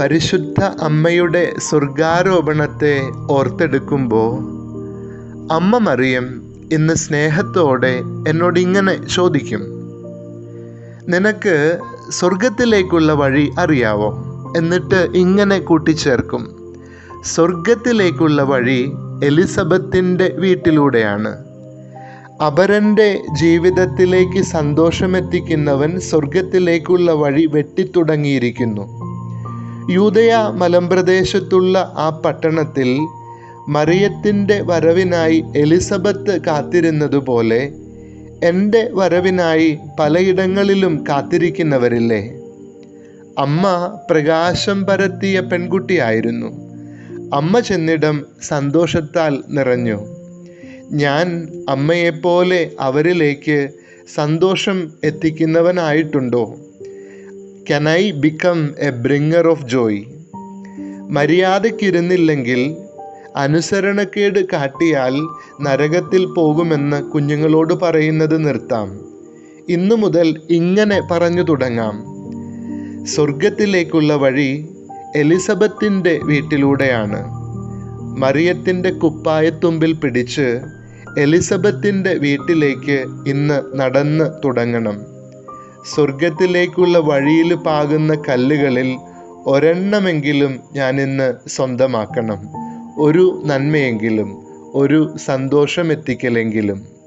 പരിശുദ്ധ അമ്മയുടെ സ്വർഗാരോപണത്തെ ഓർത്തെടുക്കുമ്പോൾ അമ്മ മറിയം ഇന്ന് സ്നേഹത്തോടെ എന്നോട് ഇങ്ങനെ ചോദിക്കും നിനക്ക് സ്വർഗത്തിലേക്കുള്ള വഴി അറിയാവോ? എന്നിട്ട് ഇങ്ങനെ കൂട്ടിച്ചേർക്കും സ്വർഗത്തിലേക്കുള്ള വഴി എലിസബത്തിന്റെ വീട്ടിലൂടെയാണ്. അപരന്റെ ജീവിതത്തിലേക്ക് സന്തോഷമെത്തിക്കുന്നവൻ സ്വർഗത്തിലേക്കുള്ള വഴി വെട്ടിത്തുടങ്ങിയിരിക്കുന്നു. യൂതയ മലമ്പ്രദേശത്തുള്ള ആ പട്ടണത്തിൽ മറിയത്തിന്റെ വരവിനായി എലിസബത്ത് കാത്തിരുന്നതുപോലെ എന്റെ വരവിനായി പലയിടങ്ങളിലും കാത്തിരിക്കുന്നവരില്ലേ? അമ്മ പ്രകാശം പരത്തിയ പെൺകുട്ടിയായിരുന്നു. അമ്മ ചെന്നിടം സന്തോഷത്താൽ നിറഞ്ഞു. ഞാൻ അമ്മയെപ്പോലെ അവരിലേക്ക് സന്തോഷം എത്തിക്കുന്നവനായിട്ടുണ്ടോ? Can I become a bringer of joy മര്യാദയ്ക്കിരുന്നില്ലെങ്കിൽ അനുസരണക്കേട് കാട്ടിയാൽ നരകത്തിൽ പോകുമെന്ന് കുഞ്ഞുങ്ങളോട് പറയുന്നത് നിർത്താം. ഇന്നു മുതൽ ഇങ്ങനെ പറഞ്ഞു തുടങ്ങാം. സ്വർഗത്തിലേക്കുള്ള വഴി എലിസബത്തിന്റെ വീട്ടിലൂടെയാണ്. മറിയത്തിന്റെ കുപ്പായത്തുമ്പിൽ പിടിച്ച് എലിസബത്തിന്റെ വീട്ടിലേക്ക് ഇന്ന് നടന്ന് തുടങ്ങണം. സ്വർഗത്തിലേക്കുള്ള വഴിയിൽ പാകുന്ന കല്ലുകളിൽ ഒരെണ്ണമെങ്കിലും ഞാൻ ഇന്ന് സ്വന്തമാക്കണം. ഒരു നന്മയെങ്കിലും ഒരു സന്തോഷമെത്തിക്കലെങ്കിലും.